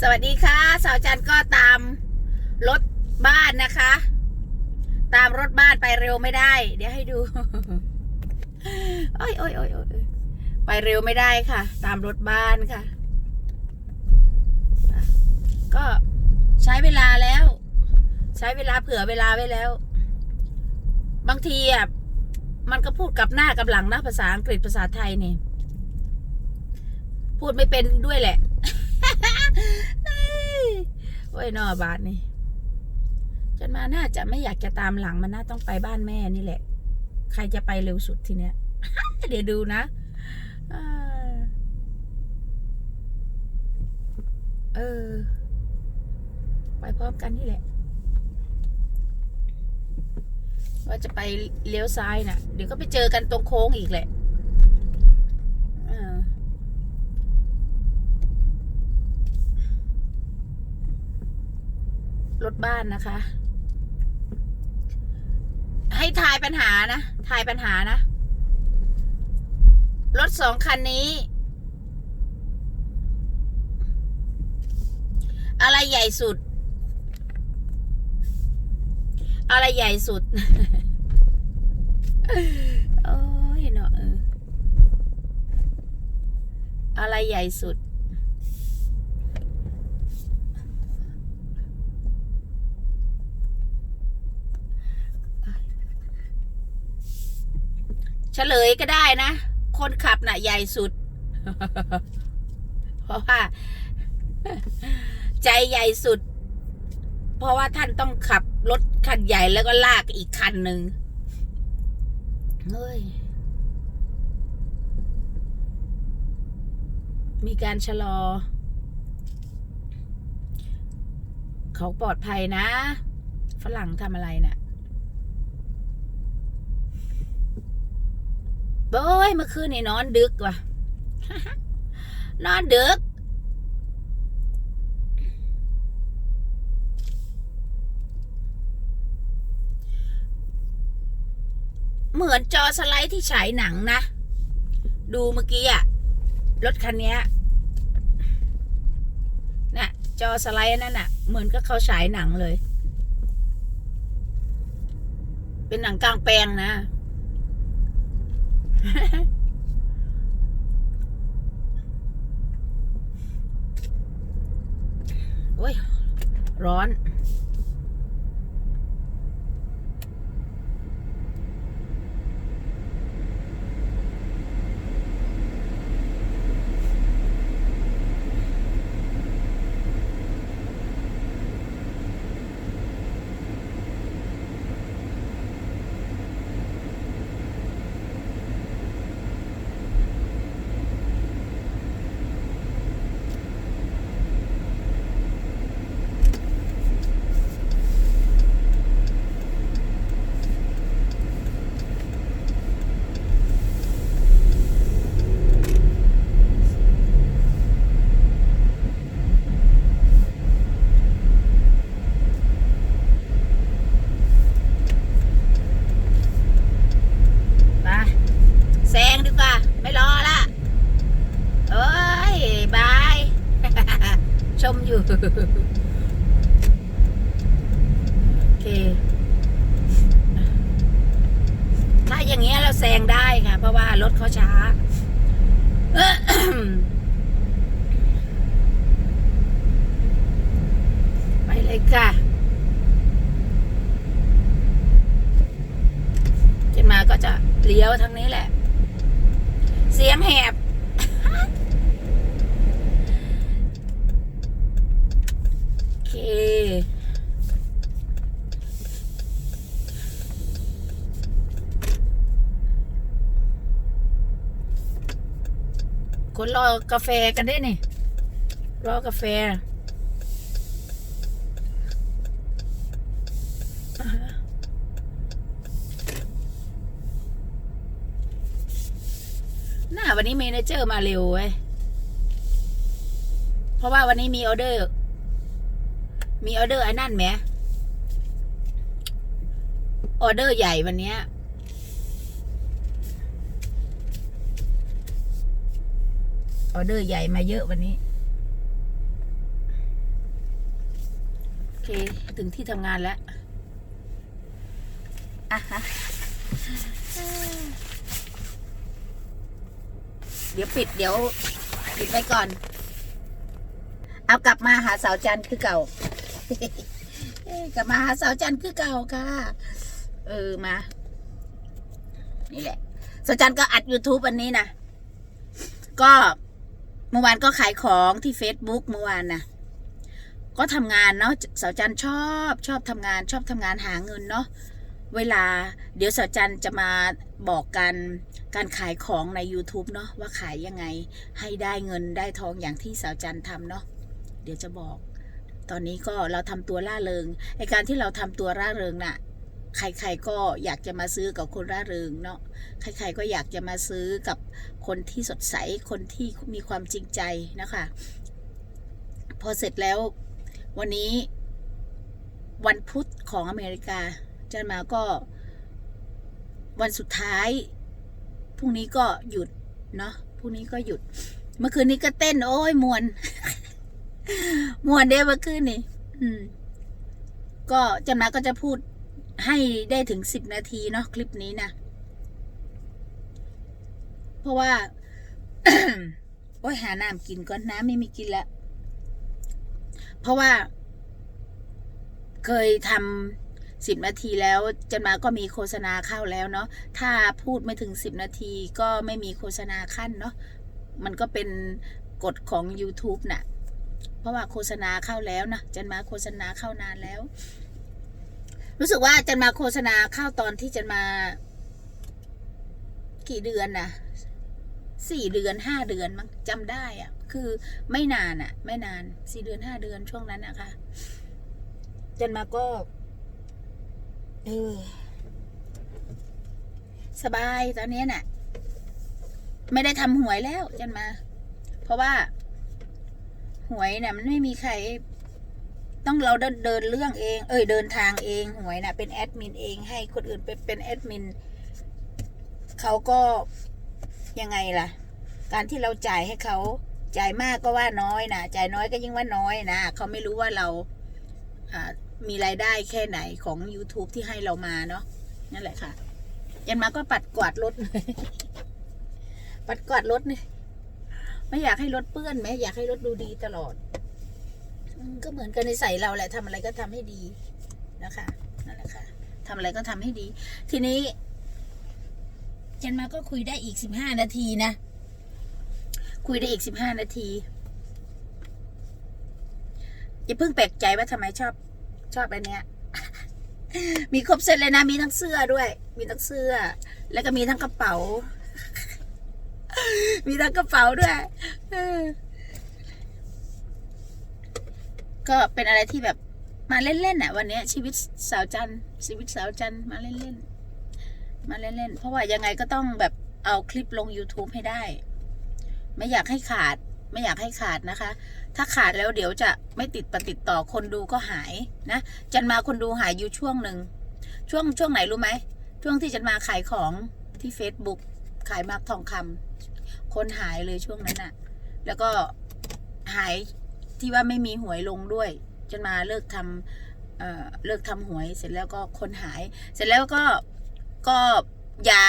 สวัสดีค่ะ สาวจันก็ตามรถบ้านนะคะ ตามรถบ้านไปเร็วไม่ได้ เดี๋ยวให้ดูโอ้ยโอ้ยโอ้ยโอ้ยไปเร็วไม่ได้ค่ะ ตามรถบ้านค่ะอะ ก็ใช้เวลาแล้ว ใช้เวลาเผื่อเวลาไว้แล้ว บางทีอะมันก็พูดกับหน้ากับหลังนะภาษาอังกฤษภาษาไทยนี่ พูดไม่เป็นด้วยแหละ โอ้ยนอบาทนี่ฉันมาน่าจะไม่อยากจะตามหลังมันน่าต้องไปบ้านแม่นี่แหละ ใครจะไปเร็วสุดทีเนี้ย เดี๋ยวดูนะเออ ไปพร้อมกันนี่แหละ ว่าจะไปเลี้ยวซ้ายน่ะ เดี๋ยวก็ไปเจอกันตรงโค้งอีกแหละเออ รถบ้านนะคะ ให้ทายปัญหานะทายปัญหานะ รถสองคันนี้ อะไรใหญ่สุด อะไรใหญ่สุดโอ้ยเนาะเอออะไรใหญ่สุด เฉลยก็ได้นะ คนขับน่ะ ใหญ่สุด เพราะว่า ใจใหญ่สุด เพราะว่าท่านต้องขับรถคันใหญ่แล้วก็ลากอีกคันหนึ่งเฮ้ย มีการชะลอ เขาปลอดภัยนะ ฝรั่งทำอะไรน่ะ โอ้ยเมื่อคืนนี่นอนดึกว่ะ นอนดึก เหมือนจอสไลด์ที่ฉายหนังนะ ดูเมื่อกี้อะรถคันนี้น่ะ จอสไลด์นั่นน่ะ เหมือนกับเขาฉายหนังเลย เป็นหนังกลางแปลงนะ โอ้ย ร้อน ไปแซงดีกว่า ไม่รอละเอ้ย บาย ชมอยู่ โอเค ถ้าอย่างเงี้ยเรา แซงได้ค่ะ เพราะว่ารถเขาช้า ไปเลยค่ะขึ้นมาก็จะเลี้ยวทางนี้แหละ เสียงแหบโอเค คนรอกาแฟกันได้นี่ รอกาแฟน่าวันนี้เมนเจอร์มาเร็วเว้ย เพราะว่าวันนี้มีออเดอร์ มีออเดอร์ไอ้นั่นไหมออเดอร์ใหญ่วันเนี้ย ออเดอร์ใหญ่มาเยอะวันนี้เค ถึงที่ทำงานแล้วอะฮะเดี๋ยวปิดเดี๋ยว ปิดไปก่อน เอากลับมาหาสาวจันทร์คือเก่าเอ้ยกลับมาหาสาวจันทร์คือเก่าค่ะ เออมา นี่แหละสาวจันทร์ก็อัด YouTube วันนี้นะก็เมื่อวานก็ขายของที่ Facebook เมื่อวานนะก็ทำงานเนาะสาวจันชอบชอบทำงานชอบทำงานหาเงินเนาะเวลาเดี๋ยวสาวจันจะมาบอกกันการขายของใน YouTube เนาะว่าขายยังไงให้ได้เงินได้ทองอย่างที่สาวจันทำเนาะเดี๋ยวจะบอก ตอนนี้ก็เราทำตัวร่าเริงไอการที่เราทำตัวร่าเริงน่ะ ใครๆก็อยากจะมาซื้อกับคนร่าเริงเนาะใครๆก็อยากจะมาซื้อกับคนที่สดใสคนที่มีความจริงใจนะคะ พอเสร็จแล้ววันนี้วันพุธของอเมริกาจันมาก็วันสุดท้ายพรุ่งนี้ก็หยุดเนาะพรุ่งนี้ก็หยุด เมื่อคืนนี้ก็เต้น โอ้ยมวนมวนเด้เมื่อคืนนี่อืมก็จันมาก็จะพูด ให้ได้ถึงสิบนาทีเนาะคลิปนี้นะ เพราะว่า โอ้ยหาน้ำกินก่อนน้ำไม่มีกินล้วเพราะว่า เคยทำสิบนาทีแล้วจันมาก็มีโฆษณาเข้าแล้วเนาะถ้าพูดไม่ถึงสิบนาทีก็ไม่มีโฆษณาขั้นเนาะมันก็เป็นกฎของ YouTube น่ะ เพราะว่าโฆษณาเข้าแล้วนะจันมาโฆษณาเข้านานแล้ว รู้สึกว่าจันมาโฆษณาเข้าตอนที่จันมา กี่เดือนนะสี่เดือนห้าเดือนมั้งจำได้อะคือไม่นานอะไม่นานสี่เดือนห้าเดือนช่วงนั้นนะคะจนมาก็เออสบายตอนนี้น่ะ ไม่ได้ทำหวยแล้วจันมา เพราะว่า หวยเนี่ยมันไม่มีใคร ต้องเราเดินเดินเรื่องเอง เอ้ยเดินทางเองหวยน่ะเป็นแอดมินเองให้คนอื่นไปเป็นแอดมินเขาก็ยังไงล่ะ การที่เราจ่ายให้เขาจ่ายมากก็ว่าน้อยนะจ่ายน้อยก็ยิ่งว่าน้อยนะเขาไม่รู้ว่าเราอ่ามีรายได้แค่ไหนของ YouTube ที่ให้เรามาเนาะนั่นแหละค่ะ ยันมาก็ปัดกวาดรถปัดกวาดรถเนี่ยไม่อยากให้รถเปื้อนไหมอยากให้รถดูดีตลอด ก็เหมือนกันในใส่เราแหละทำอะไรก็ทำให้ดีนะคะนั่นแหละค่ะทำอะไรก็ทำให้ดี ทีนี้เจนมาก็คุยได้อีกสิบห้านาทีนะ คุยได้อีกสิบห้านาทีอย่าเพิ่งแปลกใจว่าทำไมชอบชอบอันเนี้ยมีครบเซตเลยนะ มีทั้งเสื้อด้วย มีทั้งเสื้อ แล้วก็มีทั้งกระเป๋า มีทั้งกระเป๋าด้วยเออ ก็เป็นอะไรที่แบบมาเล่นๆอะวันนี้ชีวิตสาวจันชีวิตสาวจันมาเล่นๆมาเล่นๆเพราะว่ายังไงก็ต้องแบบเอาคลิปลง YouTube ให้ได้ ไม่อยากให้ขาด ไม่อยากให้ขาดนะคะ ถ้าขาดแล้วเดี๋ยวจะไม่ติดปฏิดต่อคนดูก็หายนะจันมาคนดูหายอยู่ช่วงหนึ่งช่วงช่วงไหนรู้ไหมช่วงที่จันมาขายของที่ Facebook ขายมาร์กทองคำคนหายเลยช่วงนั้นอะแล้วก็หาย ที่ว่าไม่มีหวยลงด้วย จนมาเลิกทำเอ่อเลิกทำหวยเสร็จแล้วก็คนหาย เสร็จแล้วก็ก็อย่า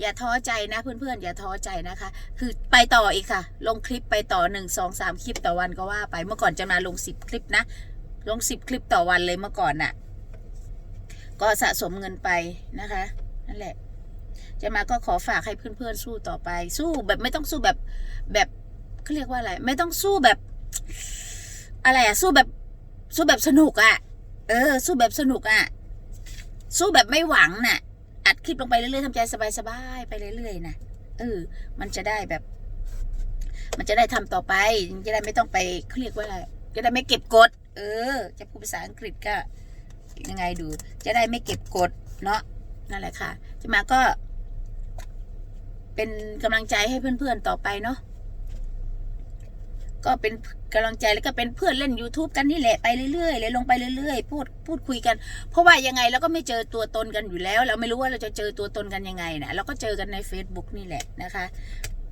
อย่าท้อใจนะเพื่อนๆอย่าท้อใจนะคะ คือไปต่ออีกค่ะ ลงคลิปไปต่อหนึ่งสองสามคลิปต่อวันก็ว่าไปเมื่อก่อนจะมาลงสิบคลิปนะ ลงสิบคลิปต่อวันเลยเมื่อก่อนน่ะ ก็สะสมเงินไปนะคะนั่นแหละ จะมาก็ขอฝากให้เพื่อนๆสู้ต่อไป สู้แบบไม่ต้องสู้แบบแบบเขาเรียกว่าอะไร ไม่ต้องสู้แบบ อะไรอะสู้แบบ สู้แบบสนุกอะเออ สู้แบบสนุกอะสู้แบบไม่หวังน่ะ อัดคลิปลงไปเรื่อยๆทำใจสบายๆไปเรื่อยๆนะเออ มันจะได้แบบ มันจะได้ทำต่อไปจะได้ไม่ต้องไปเขาเรียกว่าอะไรจะได้ไม่เก็บกด เออ จะพูดภาษาอังกฤษก็ยังไงดู จะได้ไม่เก็บกดเนาะนั่นแหละค่ะจะมาก็ เป็นกำลังใจให้เพื่อนๆต่อไปเนาะ ก็เป็นกำลังใจแล้วก็เป็นเพื่อนเล่น YouTube กันนี่แหละไปเรื่อยๆเลยลงไปเรื่อยๆ พูดพูดคุยกัน เพราะว่ายังไงเราก็ไม่เจอตัวตนกันอยู่แล้ว เราไม่รู้ว่าเราจะเจอตัวตนกันยังไงนะเราก็เจอกันใน Facebook นี่แหละนะคะ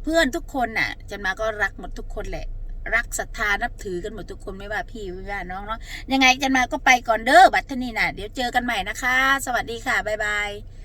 เพื่อนทุกคนน่ะจันมาก็รักหมดทุกคนแหละ รักศรัทธานับถือกันหมดทุกคนไม่ว่าพี่ไม่ว่าน้องเนาะยังไงกันมาก็ไปก่อนเด้อบัตรนี่น่ะ เดี๋ยวเจอกันใหม่นะคะ สวัสดีค่ะบ๊ายบาย